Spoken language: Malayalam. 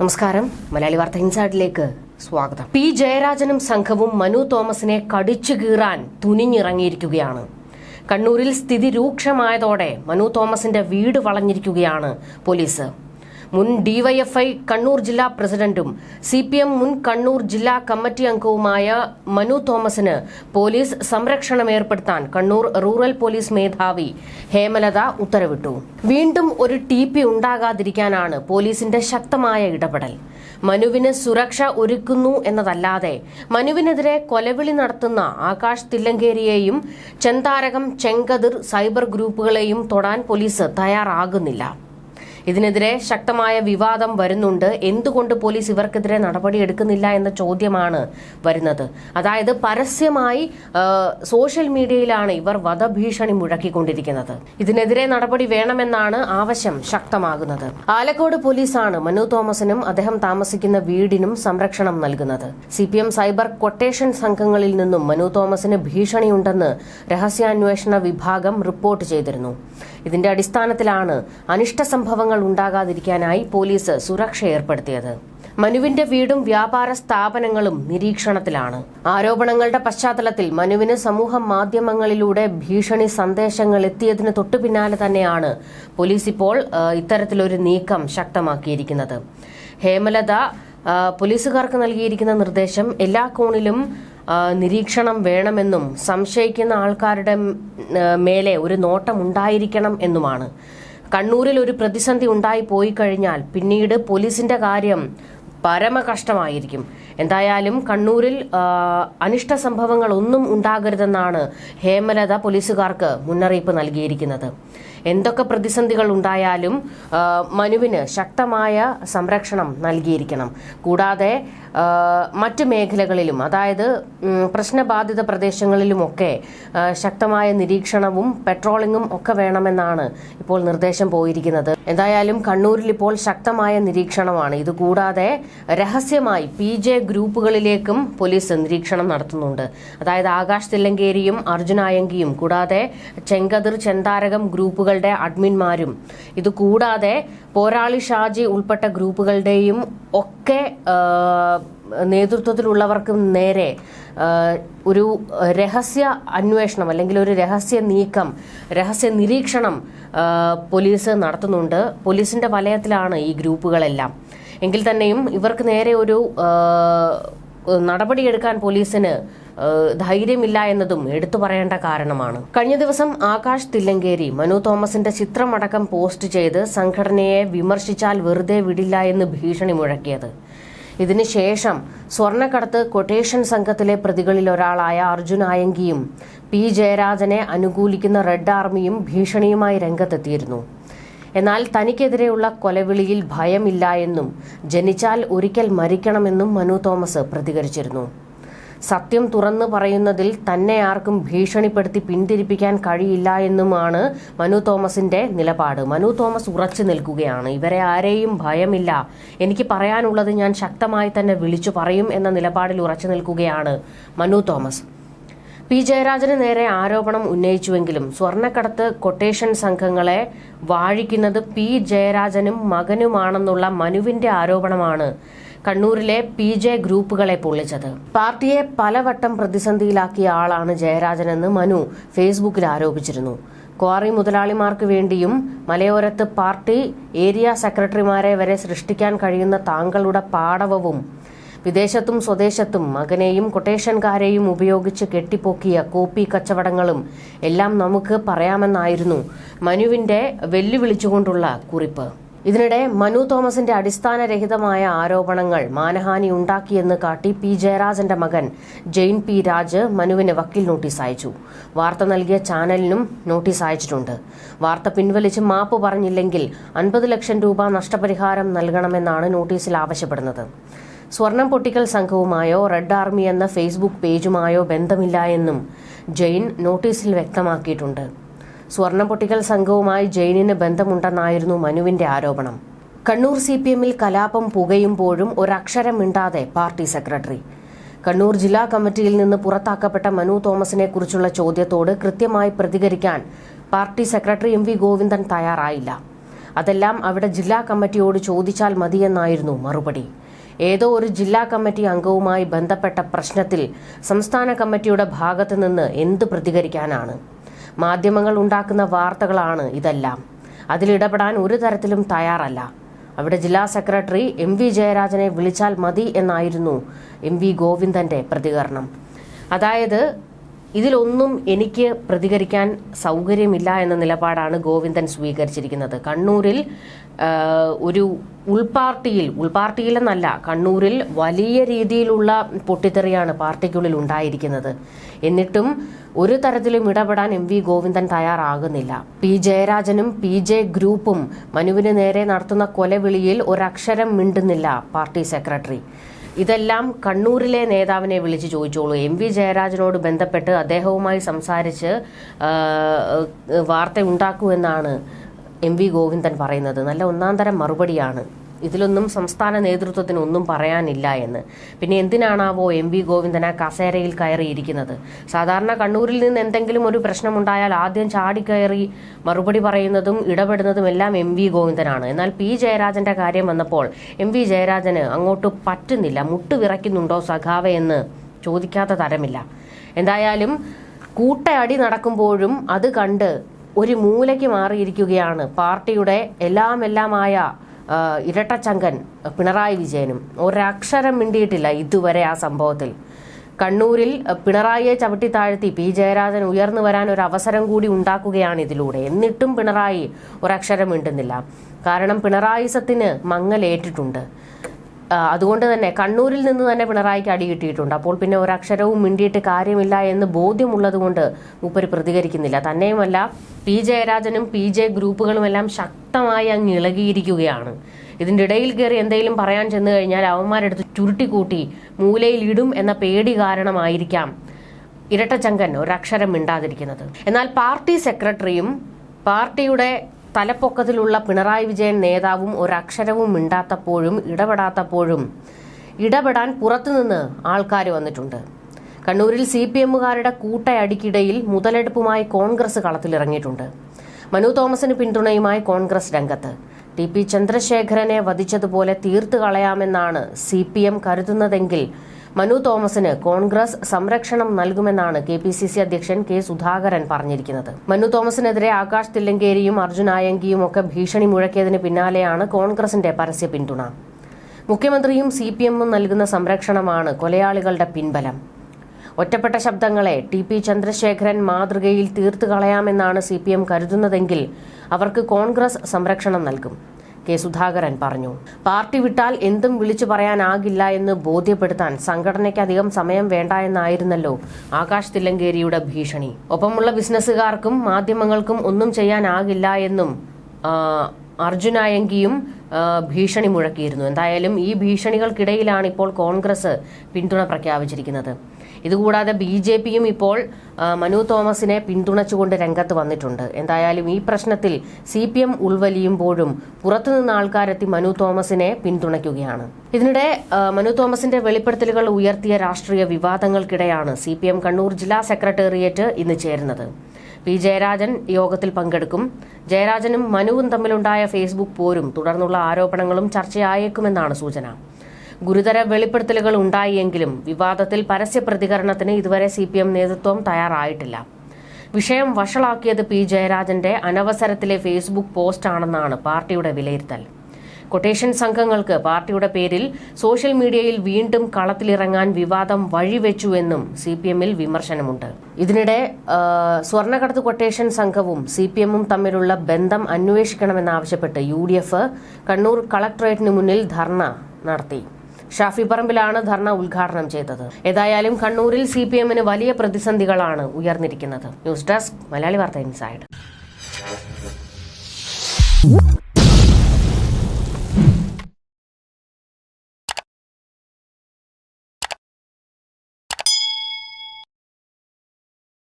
നമസ്കാരം. മലയാളി വാർത്ത ഇൻസൈഡിലേക്ക് സ്വാഗതം. പി. ജയരാജനും സംഘവും മനു തോമസിനെ കടിച്ചു കീറാൻ തുനിഞ്ഞിറങ്ങിയിരിക്കുകയാണ്. കണ്ണൂരിൽ സ്ഥിതി രൂക്ഷമായതോടെ മനു തോമസിന്റെ വീട് വളഞ്ഞിരിക്കുകയാണ് പോലീസ്. മുൻ ഡിവൈഎഫ്ഐ കണ്ണൂർ ജില്ലാ പ്രസിഡന്റും സി പി എം മുൻ കണ്ണൂർ ജില്ലാ കമ്മിറ്റി അംഗവുമായ മനു തോമസിന് പോലീസ് സംരക്ഷണം ഏർപ്പെടുത്താൻ കണ്ണൂർ റൂറൽ പോലീസ് മേധാവി ഹേമലത ഉത്തരവിട്ടു. വീണ്ടും ഒരു ടി പി ഉണ്ടാകാതിരിക്കാനാണ് പോലീസിന്റെ ശക്തമായ ഇടപെടൽ. മനുവിന് സുരക്ഷ ഒരുക്കുന്നു എന്നതല്ലാതെ മനുവിനെതിരെ കൊലവിളി നടത്തുന്ന ആകാശ് തില്ലങ്കേരിയെയും ചെന്താരകം ചെങ്കതിർ സൈബർ ഗ്രൂപ്പുകളെയും തൊടാൻ പോലീസ് തയ്യാറാകുന്നില്ല. ഇതിനെതിരെ ശക്തമായ വിവാദം വരുന്നുണ്ട്. എന്തുകൊണ്ട് പോലീസ് ഇവർക്കെതിരെ നടപടി എടുക്കുന്നില്ല എന്ന ചോദ്യമാണ് വരുന്നത്. അതായത് പരസ്യമായി സോഷ്യൽ മീഡിയയിലാണ് ഇവർ വധഭീഷണി മുഴക്കിക്കൊണ്ടിരിക്കുന്നത്. ഇതിനെതിരെ നടപടി വേണമെന്നാണ് ആവശ്യം ശക്തമാകുന്നത്. ആലക്കോട് പോലീസാണ് മനു തോമസിനും അദ്ദേഹം താമസിക്കുന്ന വീടിനും സംരക്ഷണം നൽകുന്നത്. C P M cyber quotation സംഘങ്ങളിൽ നിന്നും മനു തോമസിന് ഭീഷണിയുണ്ടെന്ന് രഹസ്യാന്വേഷണ വിഭാഗം റിപ്പോർട്ട് ചെയ്തിരുന്നു. ഇതിന്റെ അടിസ്ഥാനത്തിലാണ് അനിഷ്ട സംഭവങ്ങൾ ഉണ്ടാകാതിരിക്കാനായി പോലീസ് സുരക്ഷ ഏർപ്പെടുത്തിയത്. മനുവിന്റെ വീടും വ്യാപാര സ്ഥാപനങ്ങളും നിരീക്ഷണത്തിലാണ്. ആരോപണങ്ങളുടെ പശ്ചാത്തലത്തിൽ മനുവിന് സമൂഹ മാധ്യമങ്ങളിലൂടെ ഭീഷണി സന്ദേശങ്ങൾ എത്തിയതിന് തൊട്ടു പിന്നാലെ തന്നെയാണ് പോലീസ് ഇപ്പോൾ ഇത്തരത്തിലൊരു നീക്കം ശക്തമാക്കിയിരിക്കുന്നത്. ഹേമലത പോലീസുകാർക്ക് നൽകിയിരിക്കുന്ന നിർദ്ദേശം എല്ലാ കോണിലും നിരീക്ഷണം വേണമെന്നും സംശയിക്കുന്ന ആൾക്കാരുടെ മേലെ ഒരു നോട്ടം ഉണ്ടായിരിക്കണം എന്നുമാണ്. കണ്ണൂരിൽ ഒരു പ്രതിസന്ധി ഉണ്ടായി പോയി കഴിഞ്ഞാൽ പിന്നീട് പോലീസിന്റെ കാര്യം പരമ കഷ്ടമായിരിക്കും എന്തായാലും കണ്ണൂരിൽ അനിഷ്ട സംഭവങ്ങൾ ഒന്നും ഉണ്ടാകരുതെന്നാണ് ഹേമലത പോലീസുകാർക്ക് മുന്നറിയിപ്പ് നൽകിയിരിക്കുന്നത്. എന്തൊക്കെ പ്രതിസന്ധികൾ ഉണ്ടായാലും മനുവിന് ശക്തമായ സംരക്ഷണം നൽകിയിരിക്കണം. കൂടാതെ മറ്റ് മേഖലകളിലും അതായത് പ്രശ്നബാധിത പ്രദേശങ്ങളിലുമൊക്കെ ശക്തമായ നിരീക്ഷണവും പെട്രോളിങ്ങും ഒക്കെ വേണമെന്നാണ് ഇപ്പോൾ നിർദ്ദേശം പോയിരിക്കുന്നത്. എന്തായാലും കണ്ണൂരിൽ ഇപ്പോൾ ശക്തമായ നിരീക്ഷണമാണ്. ഇതുകൂടാതെ രഹസ്യമായി പി ജെ ഗ്രൂപ്പുകളിലേക്കും പോലീസ് നിരീക്ഷണം നടത്തുന്നുണ്ട്. അതായത് ആകാശ് തില്ലങ്കേരിയും അർജുനായങ്കിയും കൂടാതെ ചെങ്കതിർ ചെന്താരകം ഗ്രൂപ്പുകളുടെ അഡ്മിന്മാരും ഇതുകൂടാതെ പോരാളി ഷാജി ഉൾപ്പെട്ട ഗ്രൂപ്പുകളുടെയും ഒക്കെ നേതൃത്വത്തിലുള്ളവർക്കും നേരെ ഒരു രഹസ്യ അന്വേഷണം അല്ലെങ്കിൽ ഒരു രഹസ്യ നീക്കം രഹസ്യ നിരീക്ഷണം പോലീസ് നടത്തുന്നുണ്ട്. പോലീസിന്റെ വലയത്തിലാണ് ഈ ഗ്രൂപ്പുകളെല്ലാം. എങ്കിൽ തന്നെയും ഇവർക്ക് നേരെ ഒരു നടപടിയെടുക്കാൻ പോലീസിന് ധൈര്യമില്ല എന്നതും എടുത്തു പറയേണ്ട കാരണമാണ്. കഴിഞ്ഞ ദിവസം ആകാശ് തില്ലങ്കേരി മനു തോമസിന്റെ ചിത്രമടക്കം പോസ്റ്റ് ചെയ്ത് സംഘടനയെ വിമർശിച്ചാൽ വെറുതെ വിടില്ല എന്ന് ഭീഷണി മുഴക്കിയത്. ഇതിനുശേഷം സ്വർണക്കടത്ത് കൊട്ടേഷൻ സംഘത്തിലെ പ്രതികളിൽ ഒരാളായ അർജുൻ ആയങ്കിയും പി ജയരാജനെ അനുകൂലിക്കുന്ന റെഡ് ആർമിയും ഭീഷണിയുമായി രംഗത്തെത്തിയിരുന്നു. എന്നാൽ തനിക്കെതിരെയുള്ള കൊലവിളിയിൽ ഭയമില്ല എന്നും ജനിച്ചാൽ ഒരിക്കൽ മരിക്കണമെന്നും മനു തോമസ് പ്രതികരിച്ചിരുന്നു. സത്യം തുറന്നു പറയുന്നതിൽ തന്നെ ആർക്കും ഭീഷണിപ്പെടുത്തി പിന്തിരിപ്പിക്കാൻ കഴിയില്ല എന്നുമാണ് മനു തോമസിന്റെ നിലപാട്. മനു തോമസ് ഉറച്ചു നിൽക്കുകയാണ്. ഇവരെ ആരെയും ഭയമില്ല. എനിക്ക് പറയാനുള്ളത് ഞാൻ ശക്തമായി തന്നെ വിളിച്ചു പറയും എന്ന നിലപാടിൽ ഉറച്ചു നിൽക്കുകയാണ് മനു തോമസ്. പി. ജയരാജന് നേരെ ആരോപണം ഉന്നയിച്ചുവെങ്കിലും സ്വർണക്കടത്ത് കൊട്ടേഷൻ സംഘങ്ങളെ വാഴിക്കുന്നത് പി. ജയരാജനും മകനുമാണെന്നുള്ള മനുവിന്റെ ആരോപണമാണ്. കണ്ണൂരിലെ പി ജെ ഗ്രൂപ്പുകളെ പൊള്ളിച്ചത്. പാർട്ടിയെ പലവട്ടം പ്രതിസന്ധിയിലാക്കിയ ആളാണ് ജയരാജനെന്ന് മനു ഫേസ്ബുക്കിൽ ആരോപിച്ചിരുന്നു. ക്വാറി മുതലാളിമാർക്ക് വേണ്ടിയും മലയോരത്ത് പാർട്ടി ഏരിയ സെക്രട്ടറിമാരെ വരെ സൃഷ്ടിക്കാൻ കഴിയുന്ന താങ്കളുടെ പാടവവും വിദേശത്തും സ്വദേശത്തും മകനെയും കൊട്ടേഷൻകാരെയും ഉപയോഗിച്ച് കെട്ടിപ്പൊക്കിയ കോപ്പി കച്ചവടങ്ങളും എല്ലാം നമുക്ക് പറയാമെന്നായിരുന്നു മനുവിന്റെ വെല്ലുവിളിച്ചുകൊണ്ടുള്ള കുറിപ്പ്. ഇതിനിടെ മനു തോമസിന്റെ അടിസ്ഥാനരഹിതമായ ആരോപണങ്ങൾ മാനഹാനി ഉണ്ടാക്കിയെന്ന് കാട്ടി പി ജയരാജന്റെ മകൻ ജെയിൻ പി രാജ് മനുവിന് വക്കീൽ നോട്ടീസ് അയച്ചു. വാർത്ത നൽകിയ ചാനലിനും നോട്ടീസ് അയച്ചിട്ടുണ്ട്. വാർത്ത പിൻവലിച്ച് മാപ്പ് പറഞ്ഞില്ലെങ്കിൽ അൻപത് ലക്ഷം രൂപ നഷ്ടപരിഹാരം നൽകണമെന്നാണ് നോട്ടീസിൽ ആവശ്യപ്പെടുന്നത്. സ്വർണം പൊട്ടിക്കൽ സംഘവുമായോ റെഡ് ആർമി എന്ന ഫേസ്ബുക്ക് പേജുമായോ ബന്ധമില്ല എന്നും ജെയിൻ നോട്ടീസിൽ വ്യക്തമാക്കിയിട്ടുണ്ട്. സ്വർണം പൊട്ടിക്കൽ സംഘവുമായി ജെയിനിന് ബന്ധമുണ്ടെന്നായിരുന്നു മനുവിന്റെ ആരോപണം. കണ്ണൂർ സി പി എമ്മിൽ കലാപം പുകയുമ്പോഴും ഒരക്ഷരം മിണ്ടാതെ പാർട്ടി സെക്രട്ടറി. കണ്ണൂർ ജില്ലാ കമ്മിറ്റിയിൽ നിന്ന് പുറത്താക്കപ്പെട്ട മനു തോമസിനെ കുറിച്ചുള്ള ചോദ്യത്തോട് കൃത്യമായി പ്രതികരിക്കാൻ party secretary M V Govindan തയ്യാറായില്ല. അതെല്ലാം അവിടെ ജില്ലാ കമ്മിറ്റിയോട് ചോദിച്ചാൽ മതിയെന്നായിരുന്നു മറുപടി. ഏതോ ഒരു ജില്ലാ കമ്മിറ്റി അംഗവുമായി ബന്ധപ്പെട്ട പ്രശ്നത്തിൽ സംസ്ഥാന കമ്മിറ്റിയുടെ ഭാഗത്തുനിന്ന് എന്ത് പ്രതികരിക്കാനാണ്? മാധ്യമങ്ങൾ ഉണ്ടാക്കുന്ന വാർത്തകളാണ് ഇതെല്ലാം. അതിലിടപെടാൻ ഒരു തരത്തിലും തയ്യാറല്ല. അവിടെ ജില്ലാ സെക്രട്ടറി എം വി ജയരാജനെ വിളിച്ചാൽ മതി എന്നായിരുന്നു എം വി ഗോവിന്ദന്റെ പ്രതികരണം. അതായത് ഇതിലൊന്നും എനിക്ക് പ്രതികരിക്കാൻ സൗകര്യമില്ല എന്ന നിലപാടാണ് ഗോവിന്ദൻ സ്വീകരിച്ചിരിക്കുന്നത്. കണ്ണൂരിൽ ഒരു ഉൾപാർട്ടിയിൽ ഉൾപാർട്ടിയിലെന്നല്ല കണ്ണൂരിൽ വലിയ രീതിയിലുള്ള പൊട്ടിത്തെറിയാണ് പാർട്ടിക്കുള്ളിൽ ഉണ്ടായിരിക്കുന്നത്. എന്നിട്ടും ഒരു തരത്തിലും ഇടപെടാൻ എം വി ഗോവിന്ദൻ തയ്യാറാകുന്നില്ല. പി ജയരാജനും പി ജെ ഗ്രൂപ്പും മനുവിന് നേരെ നടത്തുന്ന കൊലവിളിയിൽ ഒരക്ഷരം മിണ്ടുന്നില്ല പാർട്ടി സെക്രട്ടറി. ഇതെല്ലാം കണ്ണൂരിലെ നേതാവിനെ വിളിച്ച് ചോദിച്ചോളൂ. എം വി ജയരാജനോട് ബന്ധപ്പെട്ട് അദ്ദേഹവുമായി സംസാരിച്ച് വാർത്ത ഉണ്ടാക്കൂ എന്നാണ് എം വി ഗോവിന്ദൻ പറയുന്നത്. നല്ല ഒന്നാം തരം മറുപടിയാണ് ഇതിലൊന്നും സംസ്ഥാന നേതൃത്വത്തിന് ഒന്നും പറയാനില്ല എന്ന്. പിന്നെ എന്തിനാണാവോ എം വി ഗോവിന്ദൻ ആ കസേരയിൽ കയറിയിരിക്കുന്നത്? സാധാരണ കണ്ണൂരിൽ നിന്ന് എന്തെങ്കിലും ഒരു പ്രശ്നമുണ്ടായാൽ ആദ്യം ചാടിക്കയറി മറുപടി പറയുന്നതും ഇടപെടുന്നതും എല്ലാം എം വി ഗോവിന്ദനാണ്. എന്നാൽ പി ജയരാജന്റെ കാര്യം വന്നപ്പോൾ എം വി ജയരാജന് അങ്ങോട്ട് പറ്റുന്നില്ല. മുട്ട് വിറയ്ക്കുന്നുണ്ടോ സഖാവെ എന്ന് ചോദിക്കാത്ത തരമില്ല. എന്തായാലും കൂട്ടയടി നടക്കുമ്പോഴും അത് കണ്ട് ഒരു മൂലയ്ക്ക് മാറിയിരിക്കുകയാണ്. പാർട്ടിയുടെ എല്ലാം എല്ലാമായ ഇരട്ടച്ചങ്കൻ പിണറായി വിജയനും. ഒരക്ഷരം മിണ്ടിയിട്ടില്ല ഇതുവരെ ആ സംഭവത്തിൽ. കണ്ണൂരിൽ പിണറായിയെ ചവിട്ടി താഴ്ത്തി പി ജയരാജൻ ഉയർന്നു വരാൻ ഒരു അവസരം കൂടി ഉണ്ടാക്കുകയാണ് ഇതിലൂടെ. എന്നിട്ടും പിണറായി ഒരക്ഷരം മിണ്ടുന്നില്ല. കാരണം പിണറായിസത്തിന് മങ്ങലേറ്റിട്ടുണ്ട്. അതുകൊണ്ട് തന്നെ കണ്ണൂരിൽ നിന്ന് തന്നെ പിണറായിക്ക് അടി കിട്ടിയിട്ടുണ്ട്. അപ്പോൾ പിന്നെ ഒരക്ഷരവും മിണ്ടിയിട്ട് കാര്യമില്ല എന്ന് ബോധ്യമുള്ളത് കൊണ്ട് മൂപ്പര് പ്രതികരിക്കുന്നില്ല. തന്നെയുമല്ല പി ജയരാജനും പി ജെ ഗ്രൂപ്പുകളും എല്ലാം ശക്തമായി അങ്ങ് ഇളകിയിരിക്കുകയാണ്. ഇതിന്റെ ഇടയിൽ കയറി എന്തെങ്കിലും പറയാൻ ചെന്ന് കഴിഞ്ഞാൽ അവന്മാരെടുത്ത് ചുരുട്ടിക്കൂട്ടി മൂലയിൽ ഇടും എന്ന പേടി കാരണമായിരിക്കാം ഇരട്ടച്ചങ്കൻ ഒരക്ഷരം മിണ്ടാതിരിക്കുന്നത്. എന്നാൽ പാർട്ടി സെക്രട്ടറിയും പാർട്ടിയുടെ തലപ്പൊക്കത്തിലുള്ള പിണറായി വിജയൻ നേതാവും ഒരക്ഷരവും മിണ്ടാത്തപ്പോഴും ഇടപെടാത്തപ്പോഴും ഇടപെടാൻ പുറത്തുനിന്ന് ആൾക്കാർ വന്നിട്ടുണ്ട്. കണ്ണൂരിൽ സി പി എമ്മുകാരുടെ കൂട്ടയടിക്കിടയിൽ മുതലെടുപ്പുമായി കോൺഗ്രസ് കളത്തിലിറങ്ങിയിട്ടുണ്ട്. മനു തോമസിന് പിന്തുണയുമായി കോൺഗ്രസ് രംഗത്ത്. ടി പി ചന്ദ്രശേഖരനെ വധിച്ചതുപോലെ തീർത്തു കളയാമെന്നാണ് സി പി എം കരുതുന്നതെങ്കിൽ മനു തോമസിന് കോൺഗ്രസ് സംരക്ഷണം നൽകുമെന്നാണ് കെ പി സി സി അധ്യക്ഷൻ കെ സുധാകരൻ പറഞ്ഞിരിക്കുന്നത്. മനു തോമസിനെതിരെ ആകാശ് തില്ലങ്കേരിയും അർജുൻ ആയങ്കിയും ഒക്കെ ഭീഷണി മുഴക്കിയതിന് പിന്നാലെയാണ് കോൺഗ്രസിന്റെ പരസ്യ പിന്തുണ. മുഖ്യമന്ത്രിയും സി പി എമ്മും നൽകുന്ന സംരക്ഷണമാണ് കൊലയാളികളുടെ പിൻബലം. ഒറ്റപ്പെട്ട ശബ്ദങ്ങളെ ടി പി ചന്ദ്രശേഖരൻ മാതൃകയിൽ തീർത്തു കളയാമെന്നാണ് സി പി എം കരുതുന്നതെങ്കിൽ അവർക്ക് കോൺഗ്രസ് സംരക്ഷണം നൽകും. കെ സുധാകരൻ പറഞ്ഞു. പാർട്ടി വിട്ടാൽ എന്തും വിളിച്ചു പറയാനാകില്ല എന്ന് ബോധ്യപ്പെടുത്താൻ സംഘടനയ്ക്ക് അധികം സമയം വേണ്ട എന്നായിരുന്നല്ലോ ആകാശ് തില്ലങ്കേരിയുടെ ഭീഷണി. ഒപ്പമുള്ള ബിസിനസ്സുകാർക്കും മാധ്യമങ്ങൾക്കും ഒന്നും ചെയ്യാനാകില്ല എന്നും അർജുനായങ്കിയും ഭീഷണി മുഴക്കിയിരുന്നു. എന്തായാലും ഈ ഭീഷണികൾക്കിടയിലാണ് ഇപ്പോൾ കോൺഗ്രസ് പിന്തുണ പ്രഖ്യാപിച്ചിരിക്കുന്നത്. ഇതുകൂടാതെ ബി ജെ പിയും ഇപ്പോൾ മനു തോമസിനെ പിന്തുണച്ചുകൊണ്ട് രംഗത്ത് വന്നിട്ടുണ്ട്. എന്തായാലും ഈ പ്രശ്നത്തിൽ സി പി എം ഉൾവലിയുമ്പോഴും പുറത്തുനിന്ന് ആൾക്കാരെത്തി മനു തോമസിനെ പിന്തുണയ്ക്കുകയാണ്. ഇതിനിടെ മനു തോമസിന്റെ വെളിപ്പെടുത്തലുകൾ ഉയർത്തിയ രാഷ്ട്രീയ വിവാദങ്ങൾക്കിടെയാണ് സി പി എം കണ്ണൂർ ജില്ലാ സെക്രട്ടേറിയറ്റ് ഇന്ന് ചേരുന്നത്. പി ജയരാജൻ യോഗത്തിൽ പങ്കെടുക്കും. ജയരാജനും മനുവും തമ്മിലുണ്ടായ ഫേസ്ബുക്ക് പോരും. തുടർന്നുള്ള ആരോപണങ്ങളും ചർച്ചയായേക്കുമെന്നാണ് സൂചന. ഗുരുതര വെളിപ്പെടുത്തലുകൾ ഉണ്ടായെങ്കിലും വിവാദത്തിൽ പരസ്യ പ്രതികരണത്തിന് ഇതുവരെ സി പി എം നേതൃത്വം തയ്യാറായിട്ടില്ല. വിഷയം വഷളാക്കിയത് പി ജയരാജന്റെ അനവസരത്തിലെ ഫേസ്ബുക്ക് പോസ്റ്റാണെന്നാണ് പാർട്ടിയുടെ വിലയിരുത്തൽ. കൊട്ടേഷൻ സംഘങ്ങൾക്ക് പാർട്ടിയുടെ പേരിൽ സോഷ്യൽ മീഡിയയിൽ വീണ്ടും കളത്തിലിറങ്ങാൻ വിവാദം വഴിവെച്ചുവെന്നും സി പി എമ്മിൽ വിമർശനമുണ്ട്. ഇതിനിടെ സ്വർണക്കടത്ത് കൊട്ടേഷൻ സംഘവും സി പി എമ്മും തമ്മിലുള്ള ബന്ധം അന്വേഷിക്കണമെന്നാവശ്യപ്പെട്ട് യു ഡി എഫ് കണ്ണൂർ കളക്ടറേറ്റിന് മുന്നിൽ ധർണ നടത്തി. ഷാഫി പറമ്പിലാണ് ധർണ ഉദ്ഘാടനം ചെയ്തത്. ഏതായാലും കണ്ണൂരിൽ സി പി എമ്മിന് വലിയ പ്രതിസന്ധികളാണ് ഉയർന്നിരിക്കുന്നത്. ന്യൂസ് ഡെസ്ക് മലയാളി വാർത്ത ഇൻസൈഡ്.